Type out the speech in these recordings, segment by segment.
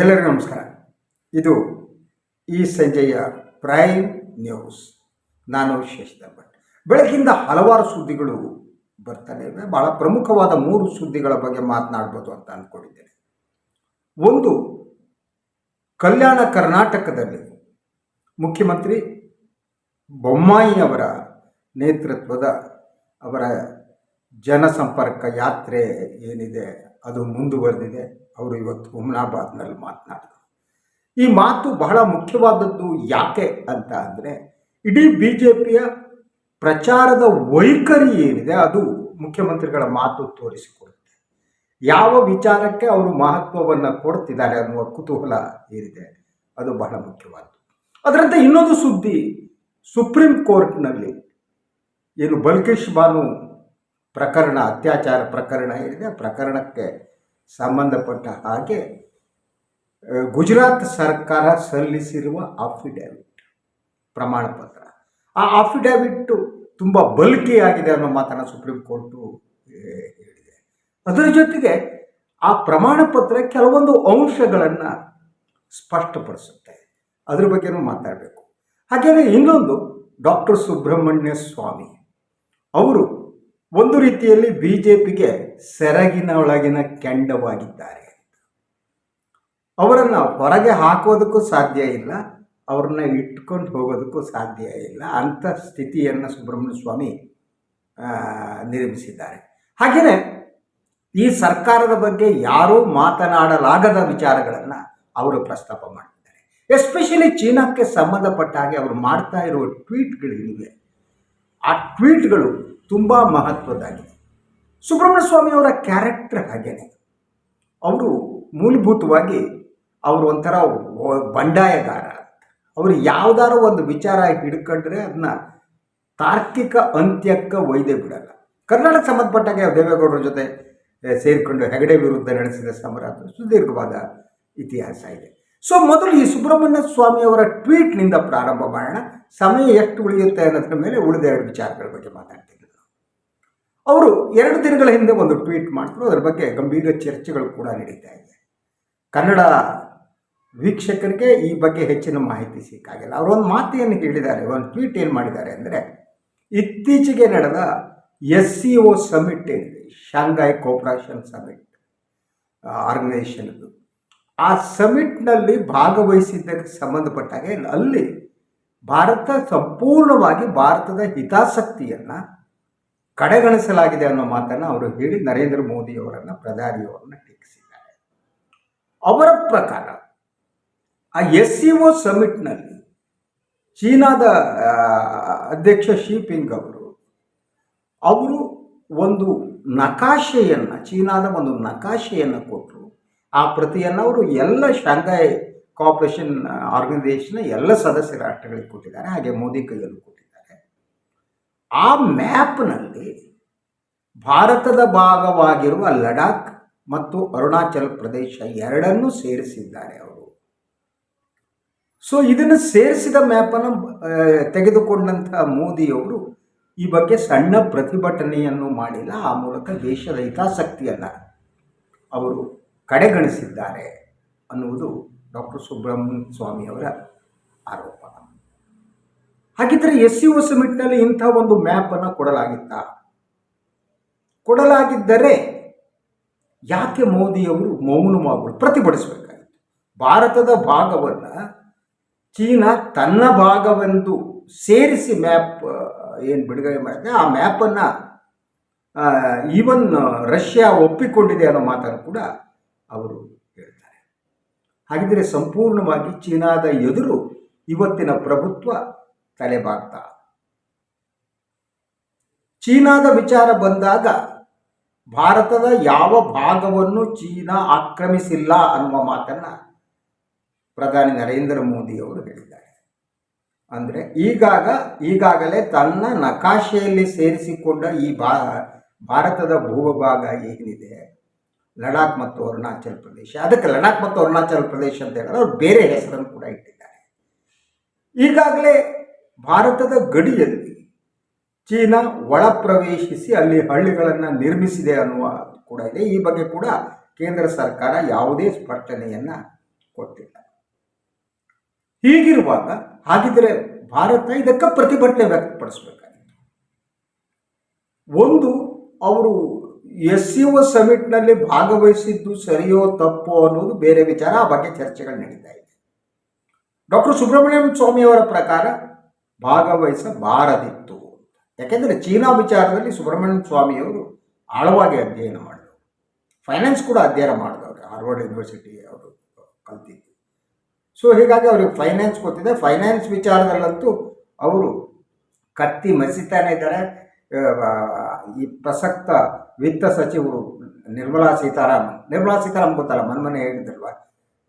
ಎಲ್ಲರಿಗೂ ನಮಸ್ಕಾರ. ಇದು ಈ ಸಂಜೆಯ ಪ್ರೈಮ್ ನ್ಯೂಸ್ ನಾನು ಶಶಿಧರ್ ಭಟ್ ಬೆಳಗಿಂದ ಹಲವಾರು ಸುದ್ದಿಗಳು ಬರ್ತಾನೆ ಇವೆ. ಭಾಳ ಪ್ರಮುಖವಾದ ಮೂರು ಸುದ್ದಿಗಳ ಬಗ್ಗೆ ಮಾತನಾಡ್ಬೋದು ಅಂತ ಅಂದ್ಕೊಂಡಿದ್ದೇನೆ ಒಂದು, ಕಲ್ಯಾಣ ಕರ್ನಾಟಕದಲ್ಲಿ ಮುಖ್ಯಮಂತ್ರಿ ಬೊಮ್ಮಾಯಿಯವರ ನೇತೃತ್ವದ ಅವರ ಜನಸಂಪರ್ಕ ಯಾತ್ರೆ ಏನಿದೆ ಅದು ಮುಂದುವರೆದಿದೆ. ಅವರು ಇವತ್ತು ಉಮ್ನಾಬಾದ್ನಲ್ಲಿ ಮಾತನಾಡಿದರು ಈ ಮಾತು ಬಹಳ ಮುಖ್ಯವಾದದ್ದು ಯಾಕೆ ಅಂತ ಅಂದರೆ, ಇಡೀ ಬಿ ಜೆ ಪಿಯ ಪ್ರಚಾರದ ವೈಖರಿ ಏನಿದೆ ಅದು ಮುಖ್ಯಮಂತ್ರಿಗಳ ಮಾತು ತೋರಿಸಿಕೊಡುತ್ತೆ. ಯಾವ ವಿಚಾರಕ್ಕೆ ಅವರು ಮಹತ್ವವನ್ನು ಕೊಡ್ತಿದ್ದಾರೆ ಅನ್ನುವ ಕುತೂಹಲ ಏನಿದೆ, ಅದು ಬಹಳ ಮುಖ್ಯವಾದದ್ದು. ಅದರಂತೆ ಇನ್ನೊಂದು ಸುದ್ದಿ, ಸುಪ್ರೀಂ ಕೋರ್ಟ್ನಲ್ಲಿ ಏನು ಬಲ್ಕೇಶ್ ಬಾನು ಪ್ರಕರಣ, ಅತ್ಯಾಚಾರ ಪ್ರಕರಣ ಏನಿದೆ ಪ್ರಕರಣಕ್ಕೆ ಸಂಬಂಧಪಟ್ಟ ಹಾಗೆ ಗುಜರಾತ್ ಸರ್ಕಾರ ಸಲ್ಲಿಸಿರುವ ಅಫಿಡವಿಟ್ ಪ್ರಮಾಣ ಪತ್ರ ಆ ಅಫಿಡವಿಟ್ಟು ತುಂಬ ಬಲ್ಕಿಯಾಗಿದೆ ಅನ್ನೋ ಮಾತನ್ನು ಸುಪ್ರೀಂ ಕೋರ್ಟು ಹೇಳಿದೆ. ಅದರ ಜೊತೆಗೆ ಆ ಪ್ರಮಾಣ ಪತ್ರ ಕೆಲವೊಂದು ಅಂಶಗಳನ್ನು ಸ್ಪಷ್ಟಪಡಿಸುತ್ತೆ. ಅದ್ರ ಬಗ್ಗೆನೂ ಮಾತಾಡಬೇಕು. ಹಾಗೆಯೇ ಇನ್ನೊಂದು, ಡಾಕ್ಟರ್ ಸುಬ್ರಹ್ಮಣ್ಯ ಸ್ವಾಮಿ. ಅವರು ಒಂದು ರೀತಿಯಲ್ಲಿ ಬಿ ಜೆ ಪಿಗೆ ಸೆರಗಿನ ಒಳಗಿನ ಕೆಂಡವಾಗಿದ್ದಾರೆ. ಅವರನ್ನು ಹೊರಗೆ ಹಾಕೋದಕ್ಕೂ ಸಾಧ್ಯ ಇಲ್ಲ, ಅವ್ರನ್ನ ಇಟ್ಕೊಂಡು ಹೋಗೋದಕ್ಕೂ ಸಾಧ್ಯ ಇಲ್ಲ ಅಂಥ ಸ್ಥಿತಿಯನ್ನು ಸುಬ್ರಹ್ಮಣ್ಯ ಸ್ವಾಮಿ ನಿರ್ಮಿಸಿದ್ದಾರೆ. ಹಾಗೆಯೇ ಈ ಸರ್ಕಾರದ ಬಗ್ಗೆ ಯಾರೂ ಮಾತನಾಡಲಾಗದ ವಿಚಾರಗಳನ್ನು ಅವರು ಪ್ರಸ್ತಾಪ ಮಾಡಿದ್ದಾರೆ. ಎಸ್ಪೆಷಲಿ ಚೀನಾಕ್ಕೆ ಸಂಬಂಧಪಟ್ಟ ಹಾಗೆ ಅವರು ಮಾಡ್ತಾ ಇರುವ ಟ್ವೀಟ್ಗಳಿವೆ. ಆ ಟ್ವೀಟ್ಗಳು ತುಂಬ ಮಹತ್ವದ್ದಾಗಿದೆ. ಸುಬ್ರಹ್ಮಣ್ಯ ಸ್ವಾಮಿ ಅವರ ಕ್ಯಾರೆಕ್ಟರ್ ಹಾಗೇನೆ. ಅವರು ಮೂಲಭೂತವಾಗಿ ಅವರು ಒಂಥರ ಬಂಡಾಯಗಾರ ಅವರು ಯಾವ್ದಾರು ಒಂದು ವಿಚಾರ ಹಿಡ್ಕೊಂಡ್ರೆ ಅದನ್ನ ತಾರ್ಕಿಕ ಅಂತ್ಯಕ್ಕೆ ಒಯ್ದೇ ಬಿಡಲ್ಲ. ಕರ್ನಾಟಕ ಸಂಬಂಧಪಟ್ಟಾಗೆ ದೇವೇಗೌಡರ ಜೊತೆ ಸೇರಿಕೊಂಡು ಹೆಗಡೆ ವಿರುದ್ಧ ನಡೆಸಿದ ಸಮರ ಅದು ಸುದೀರ್ಘವಾದ ಇತಿಹಾಸ ಇದೆ. ಸೊ ಮೊದಲು ಈ ಸುಬ್ರಹ್ಮಣ್ಯ ಸ್ವಾಮಿ ಅವರ ಟ್ವೀಟ್ನಿಂದ ಪ್ರಾರಂಭ ಮಾಡೋಣ. ಸಮಯ ಎಷ್ಟು ಉಳಿಯುತ್ತೆ ಅನ್ನೋದ್ರ ಮೇಲೆ ಉಳಿದ ಎರಡು ವಿಚಾರಗಳ ಬಗ್ಗೆ ಮಾತಾಡ್ತಿದ್ರು ಅವರು ಎರಡು ದಿನಗಳ ಹಿಂದೆ ಒಂದು ಟ್ವೀಟ್ ಮಾಡಿದ್ರು. ಅದರ ಬಗ್ಗೆ ಗಂಭೀರ ಚರ್ಚೆಗಳು ಕೂಡ ನಡೀತಾ ಇದೆ. ಕನ್ನಡ ವೀಕ್ಷಕರಿಗೆ ಈ ಬಗ್ಗೆ ಹೆಚ್ಚಿನ ಮಾಹಿತಿ ಸಿಕ್ಕಾಗಿಲ್ಲ. ಅವರು ಒಂದು ಮಾತೆಯನ್ನು ಹೇಳಿದ್ದಾರೆ. ಒಂದು ಟ್ವೀಟ್ ಏನು ಮಾಡಿದ್ದಾರೆ ಅಂದರೆ, ಇತ್ತೀಚೆಗೆ ನಡೆದ ಎಸ್ ಸಿ ಒ ಸಮಿಟ್ ಏನಿದೆ ಶಾಂಘಾಯ್ ಕೋಪರೇಷನ್ ಸಮಿಟ್ ಆರ್ಗನೈಸೇಷನ್ದು ಆ ಸಮಿಟ್ನಲ್ಲಿ ಭಾಗವಹಿಸಿದ್ದಕ್ಕೆ ಸಂಬಂಧಪಟ್ಟಾಗೆ ಅಲ್ಲಿ ಭಾರತ ಸಂಪೂರ್ಣವಾಗಿ ಭಾರತದ ಹಿತಾಸಕ್ತಿಯನ್ನು ಕಡೆಗಣಿಸಲಾಗಿದೆ ಅನ್ನೋ ಮಾತನ್ನು ಅವರು ಹೇಳಿ ನರೇಂದ್ರ ಮೋದಿಯವರನ್ನು ಪ್ರಧಾನಿಯವರನ್ನು ಟೀಕಿಸಿದ್ದಾರೆ. ಅವರ ಪ್ರಕಾರ ಆ ಎಸ್ ಸಿ ಒ ಸಮಿಟ್ನಲ್ಲಿ ಚೀನಾದ ಅಧ್ಯಕ್ಷ ಶಿಪಿಂಗ್ ಅವರು ಅವರು ಒಂದು ನಕಾಶೆಯನ್ನು, ಚೀನಾದ ಒಂದು ನಕಾಶೆಯನ್ನು ಕೊಟ್ಟರು ಆ ಪ್ರತಿಯನ್ನು ಅವರು ಎಲ್ಲ ಶಾಂಘೈ ಕೋಆಪರೇಷನ್ ಆರ್ಗನೈಸೇಷನ್ನ ಎಲ್ಲ ಸದಸ್ಯ ರಾಷ್ಟ್ರಗಳಿಗೆ ಕೊಟ್ಟಿದ್ದಾರೆ. ಹಾಗೆ ಮೋದಿ ಕೈಯಲ್ಲೂ ಕೊಟ್ಟಿದ್ದಾರೆ. ಆ ಮ್ಯಾಪ್ನಲ್ಲಿ ಭಾರತದ ಭಾಗವಾಗಿರುವ ಲಡಾಖ್ ಮತ್ತು ಅರುಣಾಚಲ್ ಪ್ರದೇಶ ಎರಡನ್ನೂ ಸೇರಿಸಿದ್ದಾರೆ ಅವರು. ಸೊ ಇದನ್ನು ಸೇರಿಸಿದ ಮ್ಯಾಪನ್ನು ತೆಗೆದುಕೊಂಡಂತಹ ಮೋದಿಯವರು ಈ ಬಗ್ಗೆ ಸಣ್ಣ ಪ್ರತಿಭಟನೆಯನ್ನು ಮಾಡಿಲ್ಲ. ಆ ಮೂಲಕ ದೇಶದ ಹಿತಾಸಕ್ತಿಯನ್ನು ಅವರು ಕಡೆಗಣಿಸಿದ್ದಾರೆ ಅನ್ನುವುದು ಡಾಕ್ಟರ್ ಸುಬ್ರಹ್ಮಣ್ಯ ಸ್ವಾಮಿಯವರ ಆರೋಪ. ಹಾಗಿದ್ದರೆ ಎಸ್ ಸಿ ಸಮಿಟ್ನಲ್ಲಿ ಇಂಥ ಒಂದು ಮ್ಯಾಪನ್ನು ಕೊಡಲಾಗಿತ್ತ. ಕೊಡಲಾಗಿದ್ದರೆ ಯಾಕೆ ಮೋದಿಯವರು ಮೌನವಾಗಲು ಪ್ರತಿಭಟಿಸಬೇಕಾಗಿತ್ತು? ಭಾರತದ ಭಾಗವನ್ನು ಚೀನಾ ತನ್ನ ಭಾಗವೆಂದು ಸೇರಿಸಿ ಮ್ಯಾಪ್, ಏನು ಬಿಡುಗಡೆ ಮಾಡಿದೆ, ಆ ಮ್ಯಾಪನ್ನು ಈವನ್ ರಷ್ಯಾ ಒಪ್ಪಿಕೊಂಡಿದೆ ಅನ್ನೋ ಮಾತನ್ನು ಕೂಡ ಅವರು ಹೇಳ್ತಾರೆ. ಹಾಗಿದ್ದರೆ ಸಂಪೂರ್ಣವಾಗಿ ಚೀನಾದ ಎದುರು ಇವತ್ತಿನ ಪ್ರಭುತ್ವ ತಲೆಬಾಗ್ತಾ. ಚೀನಾದ ವಿಚಾರ ಬಂದಾಗ ಭಾರತದ ಯಾವ ಭಾಗವನ್ನು ಚೀನಾ ಆಕ್ರಮಿಸಿಲ್ಲ ಅನ್ನುವ ಮಾತನ್ನು ಪ್ರಧಾನಿ ನರೇಂದ್ರ ಮೋದಿಯವರು ಹೇಳಿದ್ದಾರೆ. ಅಂದರೆ ಈಗಾಗ, ಈಗಾಗಲೇ ತನ್ನ ನಕಾಶೆಯಲ್ಲಿ ಸೇರಿಸಿಕೊಂಡ ಈ ಭಾ, ಭಾರತದ ಭೂಭಾಗ ಏನಿದೆ, ಲಡಾಖ್ ಮತ್ತು ಅರುಣಾಚಲ್ ಪ್ರದೇಶ, ಅದಕ್ಕೆ ಲಡಾಖ್ ಮತ್ತು ಅರುಣಾಚಲ ಪ್ರದೇಶ ಅಂತ ಹೇಳಿದ್ರೆ ಅವ್ರು ಬೇರೆ ಹೆಸರನ್ನು ಕೂಡ ಇಟ್ಟಿದ್ದಾರೆ. ಈಗಾಗಲೇ ಭಾರತದ ಗಡಿಯಲ್ಲಿ ಚೀನಾ ಒಳ ಪ್ರವೇಶಿಸಿ ಅಲ್ಲಿ ಹಳ್ಳಿಗಳನ್ನು ನಿರ್ಮಿಸಿದೆ ಅನ್ನುವ ಕೂಡ ಇದೆ. ಈ ಬಗ್ಗೆ ಕೂಡ ಕೇಂದ್ರ ಸರ್ಕಾರ ಯಾವುದೇ ಸ್ಪಷ್ಟನೆಯನ್ನು ಕೊಟ್ಟಿಲ್ಲ. ಹೀಗಿರುವಾಗ ಹಾಗಿದ್ರೆ ಭಾರತ ಇದಕ್ಕೆ ಪ್ರತಿಭಟನೆ ವ್ಯಕ್ತಪಡಿಸಬೇಕಾಗಿತ್ತು. ಒಂದು, ಅವರು ಎಸ್ ಸಿ ಒ ಸಮಿಟ್ನಲ್ಲಿ ಭಾಗವಹಿಸಿದ್ದು ಸರಿಯೋ ತಪ್ಪೋ ಅನ್ನೋದು ಬೇರೆ ವಿಚಾರ, ಆ ಬಗ್ಗೆ ಚರ್ಚೆಗಳು ನಡೀತಾ ಇದೆ. ಡಾಕ್ಟರ್ ಸುಬ್ರಹ್ಮಣ್ಯಂ ಸ್ವಾಮಿಯವರ ಪ್ರಕಾರ ಭಾಗವಹಿಸಬಾರದಿತ್ತು. ಯಾಕೆಂದರೆ ಚೀನಾ ವಿಚಾರದಲ್ಲಿ ಸುಬ್ರಹ್ಮಣ್ಯ ಸ್ವಾಮಿಯವರು ಆಳವಾಗಿ ಅಧ್ಯಯನ ಮಾಡಿದರು. ಫೈನಾನ್ಸ್ ಕೂಡ ಅಧ್ಯಯನ ಮಾಡಿದವರು ಹಾರ್ವರ್ಡ್ ಯೂನಿವರ್ಸಿಟಿ ಅವರು ಕಲ್ತಿದ್ದು. ಸೊ ಹೀಗಾಗಿ ಅವ್ರಿಗೆ ಫೈನಾನ್ಸ್ ಗೊತ್ತಿದೆ. ಫೈನಾನ್ಸ್ ವಿಚಾರದಲ್ಲಂತೂ ಅವರು ಕತ್ತಿ ಮಸಿತಾನೆ ಇದ್ದಾರೆ. ಈ ಪ್ರಸಕ್ತ ವಿತ್ತ ಸಚಿವರು ನಿರ್ಮಲಾ ಸೀತಾರಾಮನ್ ನಿರ್ಮಲಾ ಸೀತಾರಾಮನ್ ಗೊತ್ತಲ್ಲ, ಮನ್ಮನೆ ಹೇಳಿದ್ರಲ್ವ?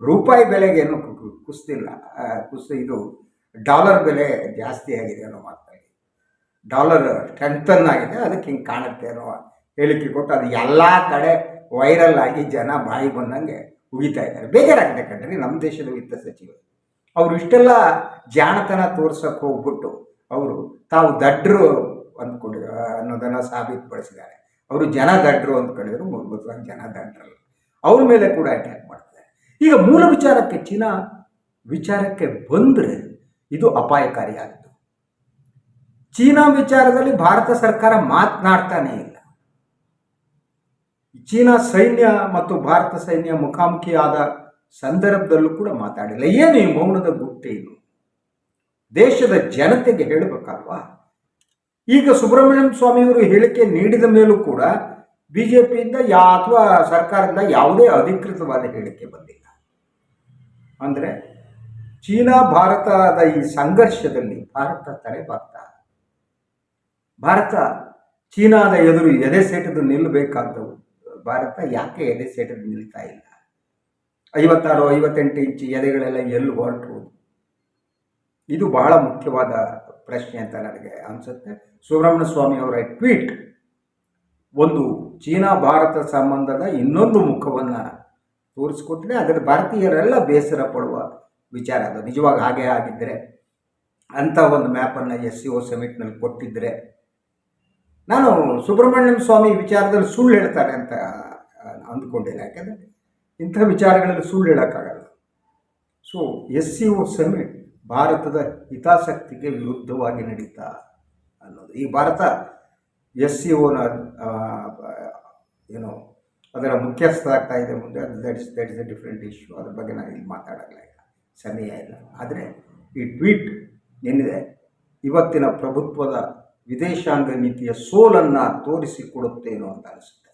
ರೂಪಾಯಿ ಬೆಲೆಗೆ ಏನು ಕು- ಕು- ಕುಸ್ತಿಲ್ಲ ಕುಸ್ ಇದು ಡಾಲರ್ ಬೆಲೆ ಜಾಸ್ತಿ ಆಗಿದೆ ಅನ್ನೋ ಮಾತಾಡಿ ಡಾಲರ್ ಸ್ಟ್ರೆಂಥನ್ ಆಗಿದೆ ಅದಕ್ಕೆ ಹಿಂಗೆ ಕಾಣುತ್ತೆ ಅನ್ನೋ ಹೇಳಿಕೆ ಕೊಟ್ಟು ಅದು ಎಲ್ಲ ಕಡೆ ವೈರಲ್ ಆಗಿ ಜನ ಬಾಯಿ ಬಂದಂಗೆ ಉಗಿತಾ ಇದ್ದಾರೆ. ಬೇಜಾರಾಗಿದೆ ನಮ್ಮ ದೇಶದ ವಿತ್ತ ಸಚಿವರು ಅವರು ಇಷ್ಟೆಲ್ಲ ಜಾಣತನ ತೋರ್ಸಕ್ಕೆ ಹೋಗ್ಬಿಟ್ಟು ಅವರು ತಾವು ದಡ್ರು ಅಂದ್ಕೊಂಡು ಅನ್ನೋದನ್ನು ಸಾಬೀತುಪಡಿಸಿದ್ದಾರೆ. ಅವರು ಜನ ದಡ್ರು ಅಂದ್ಕೊಂಡಿದ್ರು ಮೂಲಭೂತವಾಗಿ ಜನ ದಡ್ರಲ್ಲ. ಅವ್ರ ಮೇಲೆ ಕೂಡ ಅಟ್ಯಾಕ್ ಮಾಡ್ತಾರೆ ಈಗ ಮೂಲ ವಿಚಾರಕ್ಕೆ, ಚೀನಾ ವಿಚಾರಕ್ಕೆ ಬಂದರೆ ಇದು ಅಪಾಯಕಾರಿಯಾಗಿದೆ ಚೀನಾ ವಿಚಾರದಲ್ಲಿ ಭಾರತ ಸರ್ಕಾರ ಮಾತನಾಡ್ತಾನೇ ಇಲ್ಲ. ಚೀನಾ ಸೈನ್ಯ ಮತ್ತು ಭಾರತ ಸೈನ್ಯ ಮುಖಾಮುಖಿಯಾದ ಸಂದರ್ಭದಲ್ಲೂ ಕೂಡ ಮಾತಾಡಿಲ್ಲ. ಏನು ಈ ಮೌನದ ಇದು? ದೇಶದ ಜನತೆಗೆ ಹೇಳಬೇಕಲ್ವಾ? ಈಗ ಸುಬ್ರಹ್ಮಣ್ಯಂ ಸ್ವಾಮಿಯವರು ಹೇಳಿಕೆ ನೀಡಿದ ಮೇಲೂ ಕೂಡ ಬಿ ಜೆ ಪಿಯಿಂದ ಯಾ ಅಥವಾ ಸರ್ಕಾರದಿಂದ ಯಾವುದೇ ಅಧಿಕೃತವಾದ ಹೇಳಿಕೆ ಬಂದಿಲ್ಲ. ಅಂದರೆ ಚೀನಾ ಭಾರತದ ಈ ಸಂಘರ್ಷದಲ್ಲಿ ಭಾರತ ತಲೆಬಾಗ್ತಾ ಭಾರತ ಚೀನಾದ ಎದುರು ಎದೆ ಸೇಟದು ನಿಲ್ಲಬೇಕಾದವು ಭಾರತ ಯಾಕೆ ಎದೆ ಸೇಟದು ನಿಲ್ತಾ ಇಲ್ಲ? ಐವತ್ತಾರು, ಐವತ್ತೆಂಟು ಇಂಚು ಎದೆಗಳೆಲ್ಲ ಎಲ್ಲಿ ಹೊರಟು ಇದು ಬಹಳ ಮುಖ್ಯವಾದ ಪ್ರಶ್ನೆ ಅಂತ ನನಗೆ ಅನಿಸುತ್ತೆ. ಸುಬ್ರಹ್ಮಣ್ಯ ಸ್ವಾಮಿ ಅವರ ಟ್ವೀಟ್, ಒಂದು ಚೀನಾ ಭಾರತ ಸಂಬಂಧದ ಇನ್ನೊಂದು ಮುಖವನ್ನು ತೋರಿಸ್ಕೊಟ್ರೆ ಅದರ ಭಾರತೀಯರೆಲ್ಲ ಬೇಸರ ಪಡುವ ವಿಚಾರ ಅದು. ನಿಜವಾಗಿ ಹಾಗೆ ಆಗಿದ್ದರೆ ಅಂಥ ಒಂದು ಮ್ಯಾಪನ್ನು ಎಸ್ ಸಿ ಒ ಸಮಿಟ್ನಲ್ಲಿ ಕೊಟ್ಟಿದ್ದರೆ ನಾನು ಸುಬ್ರಹ್ಮಣ್ಯಂ ಸ್ವಾಮಿ ವಿಚಾರದಲ್ಲಿ ಸುಳ್ಳು ಹೇಳ್ತಾರೆ ಅಂತ ಅಂದ್ಕೊಂಡಿಲ್ಲ. ಯಾಕೆಂದರೆ ಇಂಥ ವಿಚಾರಗಳಲ್ಲಿ ಸುಳ್ಳು ಹೇಳೋಕ್ಕಾಗಲ್ಲ. So S C O summit ಭಾರತದ ಹಿತಾಸಕ್ತಿಗೆ ವಿರುದ್ಧವಾಗಿ ನಡೀತಾ ಅನ್ನೋದು. ಈ ಭಾರತ ಎಸ್ ಸಿ ಒನ ಏನು ಅದರ ಮುಖ್ಯಸ್ಥ ಆಗ್ತಾ ಇದೆ ಮುಂದೆ. ಅದು that is that is a different issue ಅದ್ರ ಬಗ್ಗೆ ನಾನು ಇಲ್ಲಿ ಮಾತಾಡಲ್ಲ. ಸಮಯ ಇಲ್ಲ. ಆದರೆ ಈ ಟ್ವೀಟ್ ಏನಿದೆ? ಇವತ್ತಿನ ಪ್ರಭುತ್ವದ ವಿದೇಶಾಂಗ ನೀತಿಯ ಸೋಲನ್ನು ತೋರಿಸಿಕೊಡುತ್ತೇನೋ ಅಂತ ಅನಿಸುತ್ತೆ.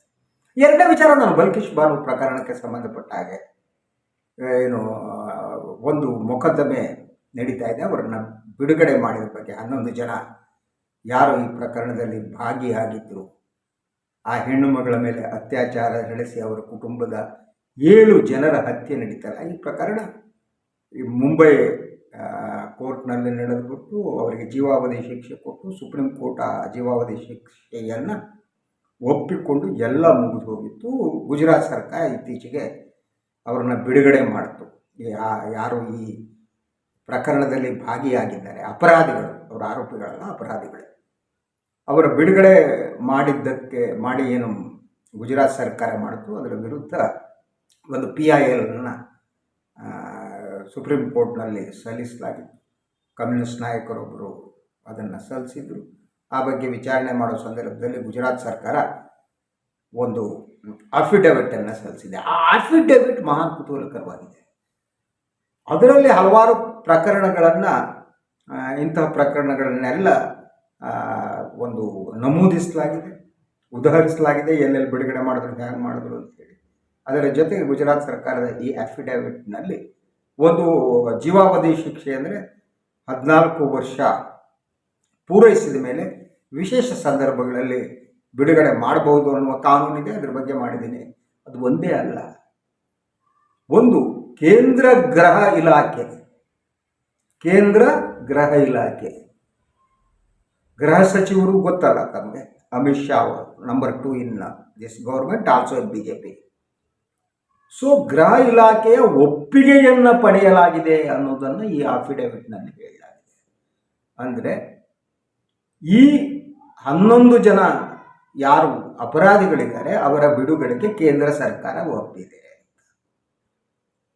ಎರಡನೇ ವಿಚಾರ ನಾನು ಬಲ್ಕಿಶ್ ಬಾನು ಪ್ರಕರಣಕ್ಕೆ ಸಂಬಂಧಪಟ್ಟ ಹಾಗೆ ಏನು ಒಂದು ಮೊಕದ್ದಮೆ ನಡೀತಾ ಇದೆ. ಅವರನ್ನು ಬಿಡುಗಡೆ ಮಾಡಿದ ಬಗ್ಗೆ ಹನ್ನೊಂದು ಜನ ಯಾರು ಈ ಪ್ರಕರಣದಲ್ಲಿ ಭಾಗಿಯಾಗಿದ್ದರು ಆ ಹೆಣ್ಣು ಮಗಳ ಮೇಲೆ ಅತ್ಯಾಚಾರ ನಡೆಸಿ ಅವರ ಕುಟುಂಬದ ಏಳು ಜನರ ಹತ್ಯೆ ನಡೀತಲ್ಲ. ಈ ಪ್ರಕರಣ ಈ ಮುಂಬೈ ಕೋರ್ಟ್ನಲ್ಲಿ ನಡೆದುಬಿಟ್ಟು ಅವರಿಗೆ ಜೀವಾವಧಿ ಶಿಕ್ಷೆ ಕೊಟ್ಟು ಸುಪ್ರೀಂ ಕೋರ್ಟ್ ಆ ಜೀವಾವಧಿ ಶಿಕ್ಷೆಯನ್ನು ಒಪ್ಪಿಕೊಂಡು ಎಲ್ಲ ಮುಗಿದು ಹೋಗಿತ್ತು. ಗುಜರಾತ್ ಸರ್ಕಾರ ಇತ್ತೀಚೆಗೆ ಅವರನ್ನು ಬಿಡುಗಡೆ ಮಾಡಿತು. ಯಾರು ಈ ಪ್ರಕರಣದಲ್ಲಿ ಭಾಗಿಯಾಗಿದ್ದಾರೆ, ಅಪರಾಧಿಗಳು, ಅವರ ಆರೋಪಿಗಳಲ್ಲ, ಅಪರಾಧಿಗಳು. ಅವರ ಬಿಡುಗಡೆ ಮಾಡಿದ್ದಕ್ಕೆ ಮಾಡಿ ಏನು ಗುಜರಾತ್ ಸರ್ಕಾರ ಮಾಡಿತು, ಅದರ ವಿರುದ್ಧ ಒಂದು ಪಿ ಐ ಎಲ್ನ ಸುಪ್ರೀಂ ಕೋರ್ಟ್ನಲ್ಲಿ ಸಲ್ಲಿಸಲಾಗಿತ್ತು. ಕಮ್ಯುನಿಸ್ಟ್ ನಾಯಕರೊಬ್ಬರು ಅದನ್ನು ಸಲ್ಲಿಸಿದರು. ಆ ಬಗ್ಗೆ ವಿಚಾರಣೆ ಮಾಡೋ ಸಂದರ್ಭದಲ್ಲಿ ಗುಜರಾತ್ ಸರ್ಕಾರ ಒಂದು ಅಫಿಡವಿಟನ್ನು ಸಲ್ಲಿಸಿದೆ. ಆ ಅಫಿಡವಿಟ್ ಮಹಾ ಕುತೂಹಲಕರವಾಗಿದೆ. ಅದರಲ್ಲಿ ಹಲವಾರು ಪ್ರಕರಣಗಳನ್ನು ಇಂತಹ ಪ್ರಕರಣಗಳನ್ನೆಲ್ಲ ಒಂದು ನಮೂದಿಸಲಾಗಿದೆ, ಉದಾಹರಿಸಲಾಗಿದೆ, ಎಲ್ಲೆಲ್ಲಿ ಬಿಡುಗಡೆ ಮಾಡಿದ್ರು, ಹ್ಯಾಂಗೆ ಮಾಡಿದ್ರು ಅಂತೇಳಿ ಅದರ ಜೊತೆಗೆ ಗುಜರಾತ್ ಸರ್ಕಾರದ ಈ ಅಫಿಡವಿಟ್ನಲ್ಲಿ ಒಂದು ಜೀವಾವಧಿ ಶಿಕ್ಷೆ ಅಂದರೆ ಹದಿನಾಲ್ಕು ವರ್ಷ ಪೂರೈಸಿದ ಮೇಲೆ ವಿಶೇಷ ಸಂದರ್ಭಗಳಲ್ಲಿ ಬಿಡುಗಡೆ ಮಾಡಬಹುದು ಅನ್ನುವ ಕಾನೂನಿದೆ ಅದರ ಬಗ್ಗೆ ಮಾಡಿದ್ದೀನಿ. ಅದು ಒಂದೇ ಅಲ್ಲ. ಒಂದು, ಕೇಂದ್ರ ಗ್ರಹ ಇಲಾಖೆ. ಕೇಂದ್ರ ಗ್ರಹ ಇಲಾಖೆ. ಗೃಹ ಸಚಿವರು ಗೊತ್ತಲ್ಲ ತಮಗೆ? ಅಮಿತ್ ಶಾ ಅವರು number two in this government also B J P so ಗೃಹ ಇಲಾಖೆಯ ಒಪ್ಪಿಗೆಯನ್ನು ಪಡೆಯಲಾಗಿದೆ ಅನ್ನೋದನ್ನು ಈ ಅಫಿಡವಿಟ್ನಲ್ಲಿ ಹೇಳಲಾಗಿದೆ ಅಂದರೆ ಈ ಹನ್ನೊಂದು ಜನ ಯಾರು ಅಪರಾಧಿಗಳಿದ್ದಾರೆ, ಅವರ ಬಿಡುಗಡೆಗೆ ಕೇಂದ್ರ ಸರ್ಕಾರ ಒಪ್ಪಿದೆ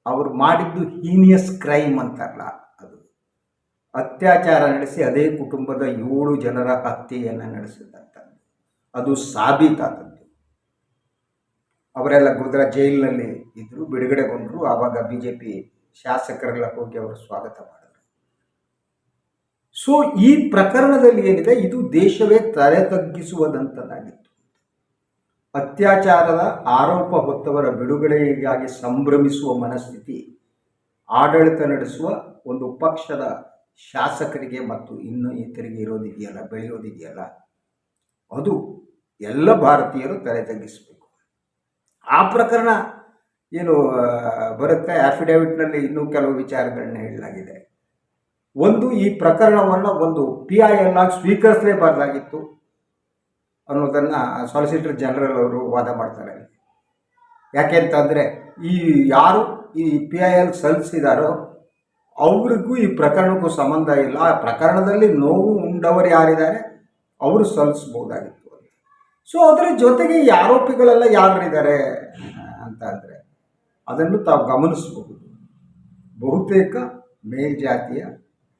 ಅವರು ಮಾಡಿದ್ದು ಹೀನಿಯಸ್ ಕ್ರೈಮ್ ಅಂತಾರಲ್ಲ ಅದು. ಅತ್ಯಾಚಾರ ನಡೆಸಿ ಅದೇ ಕುಟುಂಬದ ಏಳು ಜನರ ಹತ್ಯೆಯನ್ನು ನಡೆಸಿದಂಥದ್ದು ಅದು ಸಾಬೀತಾದದ್ದು. ಅವರೆಲ್ಲ ಗುದ್ರ ಜೈಲಿನಲ್ಲಿ ಇದ್ದರು ಬಿಡುಗಡೆಗೊಂಡರು. ಆವಾಗ ಬಿ ಜೆ ಪಿ ಶಾಸಕರೆಲ್ಲ ಹೋಗಿ ಅವರು ಸ್ವಾಗತ ಮಾಡಿದರು. ಸೊ ಈ ಪ್ರಕರಣದಲ್ಲಿ ಏನಿದೆ? ಇದು ದೇಶವೇ ತಲೆ ತಗ್ಗಿಸುವುದಂಥದ್ದಾಗಿತ್ತು ಅತ್ಯಾಚಾರದ ಆರೋಪ ಹೊತ್ತವರ ಬಿಡುಗಡೆಗಾಗಿ ಸಂಭ್ರಮಿಸುವ ಮನಸ್ಥಿತಿ, ಆಡಳಿತ ನಡೆಸುವ ಒಂದು ಪಕ್ಷದ ಶಾಸಕರಿಗೆ ಮತ್ತು ಇನ್ನು ಇತರಿಗೆ ಇರೋದಿದೆಯಲ್ಲ, ಬೆಳೆಯೋದಿದೆಯಲ್ಲ, ಅದು ಎಲ್ಲ ಭಾರತೀಯರು ತಲೆ ತಗ್ಗಿಸಬೇಕು ಆ ಪ್ರಕರಣ ಏನು ಬರುತ್ತೆ. ಆಫಿಡೇವಿಟ್ನಲ್ಲಿ ಇನ್ನೂ ಕೆಲವು ವಿಚಾರಗಳನ್ನ ಹೇಳಲಾಗಿದೆ. ಒಂದು, ಈ ಪ್ರಕರಣವನ್ನು ಒಂದು ಪಿ ಐ ಎಲ್ ಆಗಿ ಸ್ವೀಕರಿಸಲೇಬಾರ್ದಾಗಿತ್ತು ಅನ್ನೋದನ್ನು ಸಾಲಿಸಿಟರ್ ಜನರಲ್ ಅವರು ವಾದ ಮಾಡ್ತಾರೆ. ಯಾಕೆ ಅಂತಂದರೆ ಈ ಯಾರು ಈ ಪಿ ಐ ಎಲ್ ಸಲ್ಲಿಸಿದಾರೋ ಅವ್ರಿಗೂ ಈ ಪ್ರಕರಣಕ್ಕೂ ಸಂಬಂಧ ಇಲ್ಲ. ಆ ಪ್ರಕರಣದಲ್ಲಿ ನೋವು ಉಂಡವರು ಯಾರಿದ್ದಾರೆ, ಅವರು ಸಲ್ಲಿಸ್ಬೋದಾಗಿತ್ತು ಸೊ ಅದರ ಜೊತೆಗೆ ಈ ಆರೋಪಿಗಳೆಲ್ಲ ಯಾರಿದ್ದಾರೆ ಅಂತ ಅಂದರೆ ಅದನ್ನು ತಾವು ಗಮನಿಸಬಹುದು. ಬಹುತೇಕ ಮೇಲ್ಜಾತಿಯ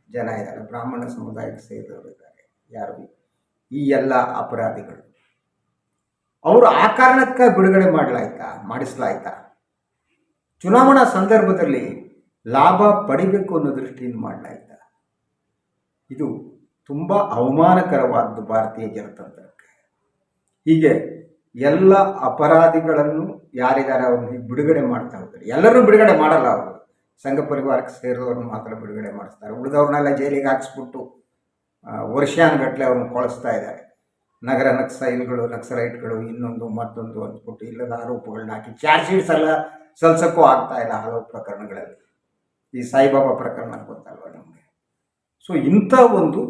ಜನ ಇದ್ದಾರೆ. ಬ್ರಾಹ್ಮಣ ಸಮುದಾಯಕ್ಕೆ ಸೇರಿದವರಿದ್ದಾರೆ. ಯಾರು? ಈ ಎಲ್ಲ ಅಪರಾಧಿಗಳು. ಅವರು ಆ ಕಾರಣಕ್ಕೆ ಬಿಡುಗಡೆ ಮಾಡಲಾಯ್ತಾ? ಮಾಡಿಸಲಾಯ್ತಾ? ಚುನಾವಣಾ ಸಂದರ್ಭದಲ್ಲಿ ಲಾಭ ಪಡಿಬೇಕು ಅನ್ನೋ ದೃಷ್ಟಿಯಿಂದ ಮಾಡಲಾಯ್ತಾ? ಇದು ತುಂಬ ಅವಮಾನಕರವಾದ್ದು ಭಾರತೀಯ ಜನತಂತ್ರಕ್ಕೆ ಹೀಗೆ ಎಲ್ಲ ಅಪರಾಧಿಗಳನ್ನು ಯಾರಿದ್ದಾರೆ ಅವ್ರನ್ನ ಬಿಡುಗಡೆ ಮಾಡ್ತಾ ಹೋಗ್ತಾರೆ. ಎಲ್ಲರೂ ಬಿಡುಗಡೆ ಮಾಡಲ್ಲ ಅವರು. ಸಂಘ ಪರಿವಾರಕ್ಕೆ ಸೇರಿದವ್ರನ್ನ ಮಾತ್ರ ಬಿಡುಗಡೆ ಮಾಡಿಸ್ತಾರೆ. ಉಳಿದವ್ರನ್ನೆಲ್ಲ ಜೈಲಿಗೆ ಹಾಕ್ಸ್ಬಿಟ್ಟು ವರ್ಷಾನುಗಟ್ಟಲೆ ಅವ್ರನ್ನ ಕೊಳಿಸ್ತಾ ಇದ್ದಾರೆ. ನಗರ ನಕ್ಸೈಲ್ಗಳು ನಕ್ಸಲೈಟ್ಗಳು ಇನ್ನೊಂದು ಮತ್ತೊಂದು ಅಂದ್ಬಿಟ್ಟು ಇಲ್ಲದ ಆರೋಪಗಳನ್ನ ಹಾಕಿ ಚಾರ್ಜ್ ಶೀಟ್ಸ್ ಎಲ್ಲ ಸಲ್ಸಕ್ಕೂ ಆಗ್ತಾ ಇಲ್ಲ ಹಲವು ಪ್ರಕರಣಗಳಲ್ಲಿ. ಈ ಸಾಯಿಬಾಬಾ ಪ್ರಕರಣ ಗೊತ್ತಲ್ವ ನಮಗೆ? ಸೊ ಇಂಥ ಒಂದು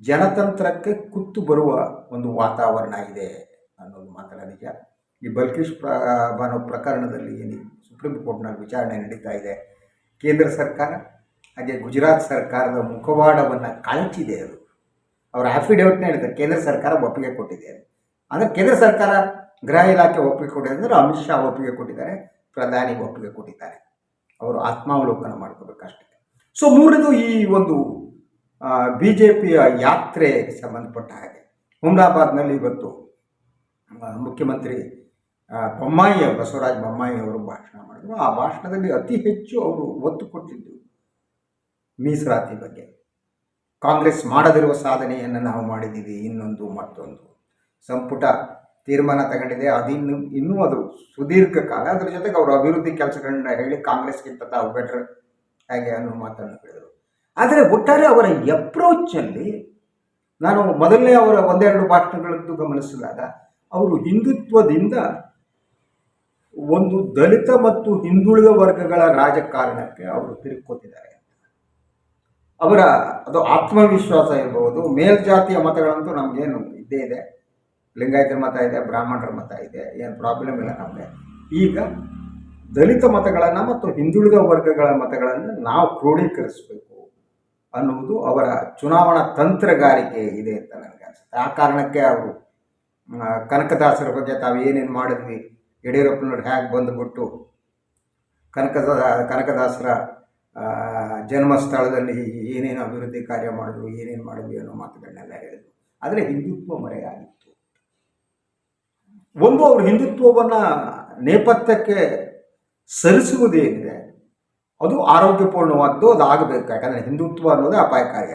ಜನತಂತ್ರಕ್ಕೆ ಕುತ್ತು ಬರುವ ಒಂದು ವಾತಾವರಣ ಇದೆ. ಅನ್ನೋದು ನಿಜ ಈ ಬಲ್ಕೇಶ್ ಪ್ರ ಬಾನೋ ಪ್ರಕರಣದಲ್ಲಿ ಏನು ಸುಪ್ರೀಂ ಕೋರ್ಟ್ನಲ್ಲಿ ವಿಚಾರಣೆ ನಡೀತಾ ಇದೆ, ಕೇಂದ್ರ ಸರ್ಕಾರ ಹಾಗೆ ಗುಜರಾತ್ ಸರ್ಕಾರದ ಮುಖವಾಡವನ್ನು ಕಳಚಿದೆ ಅದು. ಅವರ ಅಫಿಡೇವಿಟ್ನ ಹೇಳಿದ್ದಾರೆ, ಕೇಂದ್ರ ಸರ್ಕಾರ ಒಪ್ಪಿಗೆ ಕೊಟ್ಟಿದೆ ಅದು ಅಂದರೆ ಕೇಂದ್ರ ಸರ್ಕಾರ ಗೃಹ ಇಲಾಖೆ ಒಪ್ಪಿಗೆ ಕೊಟ್ಟಿದೆ ಅಂದರೆ ಅಮಿತ್ ಶಾ ಒಪ್ಪಿಗೆ ಕೊಟ್ಟಿದ್ದಾರೆ, ಪ್ರಧಾನಿ ಒಪ್ಪಿಗೆ ಕೊಟ್ಟಿದ್ದಾರೆ. ಅವರು ಆತ್ಮಾವಲೋಕನ ಮಾಡ್ಕೋಬೇಕಷ್ಟೇ ಸೊ ಮೂರನೇದು ಈ ಒಂದು ಬಿ ಜೆ ಪಿಯ ಯಾತ್ರೆಗೆ ಸಂಬಂಧಪಟ್ಟ ಹಾಗೆ. ಹುಮ್ರಾಬಾದ್ನಲ್ಲಿ ಇವತ್ತು ಮುಖ್ಯಮಂತ್ರಿ ಬೊಮ್ಮಾಯಿ, ಬಸವರಾಜ ಬೊಮ್ಮಾಯಿ ಅವರು ಭಾಷಣ ಮಾಡಿದರು. ಆ ಭಾಷಣದಲ್ಲಿ ಅತಿ ಹೆಚ್ಚು ಅವರು ಒತ್ತು ಕೊಟ್ಟಿದ್ದು ಮೀಸಲಾತಿ ಬಗ್ಗೆ. ಕಾಂಗ್ರೆಸ್ ಮಾಡದಿರುವ ಸಾಧನೆಯನ್ನು ನಾವು ಮಾಡಿದ್ದೀವಿ, ಇನ್ನೊಂದು ಮತ್ತೊಂದು. ಸಂಪುಟ ತೀರ್ಮಾನ ತಗೊಂಡಿದೆ, ಅದಿನ್ನು, ಇನ್ನೂ ಅದು ಸುದೀರ್ಘ ಕಾಲ. ಅದರ ಜೊತೆಗೆ ಅವರು ಅಭಿವೃದ್ಧಿ ಕೆಲಸಗಳನ್ನ ಹೇಳಿ ಕಾಂಗ್ರೆಸ್ಗಿಂತ ತಾವು ಬೆಟರ್ ಹಾಗೆ ಅನ್ನೋ ಮಾತನ್ನು ಹೇಳಿದರು. ಆದರೆ ಒಟ್ಟಾರೆ ಅವರ ಎಪ್ರೋಚಲ್ಲಿ ನಾನು ಮೊದಲನೇ ಅವರ ಒಂದೆರಡು ಭಾಷಣಗಳದ್ದು ಗಮನಿಸಿದಾಗ ಅವರು ಹಿಂದುತ್ವದಿಂದ ಒಂದು ದಲಿತ ಮತ್ತು ಹಿಂದುಳಿದ ವರ್ಗಗಳ ರಾಜಕಾರಣಕ್ಕೆ ಅವರು ತಿರುಕೋತಿದ್ದಾರೆ ಅವರ ಅದು ಆತ್ಮವಿಶ್ವಾಸ ಇರಬಹುದು. ಮೇಲ್ಜಾತಿಯ ಮತಗಳಂತೂ ನಮಗೇನು ಇದ್ದೇ ಇದೆ. ಲಿಂಗಾಯತರ ಮತ ಇದೆ, ಬ್ರಾಹ್ಮಣರ ಮತ ಇದೆ, ಏನು ಪ್ರಾಬ್ಲಮ್ ಇಲ್ಲ ನಮಗೆ. ಈಗ ದಲಿತ ಮತಗಳನ್ನು ಮತ್ತು ಹಿಂದುಳಿದ ವರ್ಗಗಳ ಮತಗಳನ್ನು ನಾವು ಕ್ರೋಢೀಕರಿಸಬೇಕು ಅನ್ನುವುದು ಅವರ ಚುನಾವಣಾ ತಂತ್ರಗಾರಿಕೆ ಇದೆ ಅಂತ ನನಗೆ ಅನಿಸುತ್ತೆ. ಆ ಕಾರಣಕ್ಕೆ ಅವರು ಕನಕದಾಸರ ಬಗ್ಗೆ ತಾವು ಏನೇನು ಮಾಡಿದ್ವಿ? ಯಡಿಯೂರಪ್ಪನವ್ರು ಹೇಗೆ ಬಂದುಬಿಟ್ಟು ಕನಕದ, ಕನಕದಾಸರ ಜನ್ಮಸ್ಥಳದಲ್ಲಿ ಏನೇನು ಅಭಿವೃದ್ಧಿ ಕಾರ್ಯ ಮಾಡಿದ್ರು, ಏನೇನು ಮಾಡಿದ್ವಿ ಅನ್ನೋ ಮಾತುಗಳನ್ನೆಲ್ಲ ಹೇಳಿದ್ರು. ಆದರೆ ಹಿಂದುತ್ವ ಮರೆಯಾಗಿತ್ತು. ಒಂದು, ಅವರು ಹಿಂದುತ್ವವನ್ನು ನೇಪಥ್ಯಕ್ಕೆ ಸರಿಸುವುದೇನಿದೆ ಅದು ಆರೋಗ್ಯಪೂರ್ಣವಾದ್ದು, ಅದು ಆಗಬೇಕು. ಯಾಕಂದರೆ ಹಿಂದುತ್ವ ಅನ್ನೋದೇ ಅಪಾಯಕಾರಿ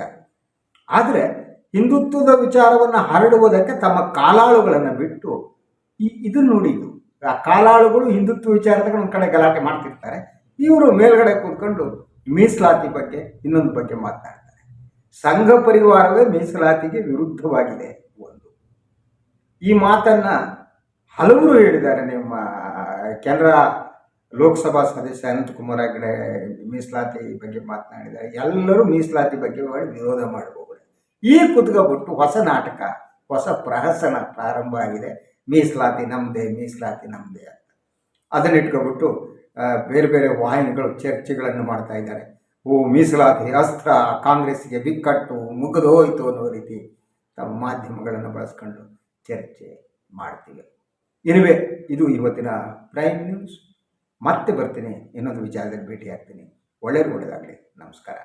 ಆದರೆ ಹಿಂದುತ್ವದ ವಿಚಾರವನ್ನು ಹರಡುವುದಕ್ಕೆ ತಮ್ಮ ಕಾಲಾಳುಗಳನ್ನು ಬಿಟ್ಟು ಈ ಇದನ್ನು ನೋಡಿ ಇದು. ಆ ಕಾಲಾಳುಗಳು ಹಿಂದುತ್ವ ವಿಚಾರದಾಗ ಒಂದು ಕಡೆ ಗಲಾಟೆ ಮಾಡ್ತಿರ್ತಾರೆ. ಇವರು ಮೇಲ್ಗಡೆ ಕೂತ್ಕೊಂಡು ಮೀಸಲಾತಿ ಬಗ್ಗೆ ಇನ್ನೊಂದು ಬಗ್ಗೆ ಮಾತನಾಡ್ತಾರೆ ಸಂಘ ಪರಿವಾರವೇ ಮೀಸಲಾತಿಗೆ ವಿರುದ್ಧವಾಗಿದೆ ಒಂದು. ಈ ಮಾತನ್ನು ಹಲವರು ಹೇಳಿದ್ದಾರೆ ನಿಮ್ಮ ಕೆನರಾ ಲೋಕಸಭಾ ಸದಸ್ಯ ಅನಂತಕುಮಾರ್ ಹೆಗಡೆ ಮೀಸಲಾತಿ ಬಗ್ಗೆ ಮಾತನಾಡಿದ್ದಾರೆ. ಎಲ್ಲರೂ ಮೀಸಲಾತಿ ಬಗ್ಗೆ ಮಾಡಿ ವಿರೋಧ ಮಾಡಬಹುದು ಈ ಕುತ್ಕೊಬಿಟ್ಟು ಹೊಸ ನಾಟಕ, ಹೊಸ ಪ್ರಹಸನ ಪ್ರಾರಂಭ ಆಗಿದೆ. ಮೀಸಲಾತಿ ನಮ್ಮದೇ ಮೀಸಲಾತಿ ನಮ್ಮದೇ ಅಂತ. ಅದನ್ನಿಟ್ಕೊಬಿಟ್ಟು ಬೇರೆ ಬೇರೆ ವಾಹಿನಿಗಳು, ಚರ್ಚೆಗಳನ್ನು ಮಾಡ್ತಾ ಇದ್ದಾರೆ. ಓ, ಮೀಸಲಾತಿ ಅಸ್ತ್ರ ಕಾಂಗ್ರೆಸ್ಗೆ ಬಿಕ್ಕಟ್ಟು, ಮುಗಿದೋಯ್ತು ಅನ್ನೋ ರೀತಿ ತಮ್ಮ ಮಾಧ್ಯಮಗಳನ್ನು ಬಳಸ್ಕೊಂಡು ಚರ್ಚೆ ಮಾಡ್ತೀವಿ. ಇರುವೆ, ಇದು ಇವತ್ತಿನ ಪ್ರೈಮ್ ನ್ಯೂಸ್. ಮತ್ತೆ ಬರ್ತೀನಿ, ಇನ್ನೊಂದು ವಿಚಾರದಲ್ಲಿ ಭೇಟಿಯಾಗ್ತೀನಿ. ಒಳ್ಳೆಯದು ಒಳ್ಳೆಯದಾಗಲಿ. ನಮಸ್ಕಾರ.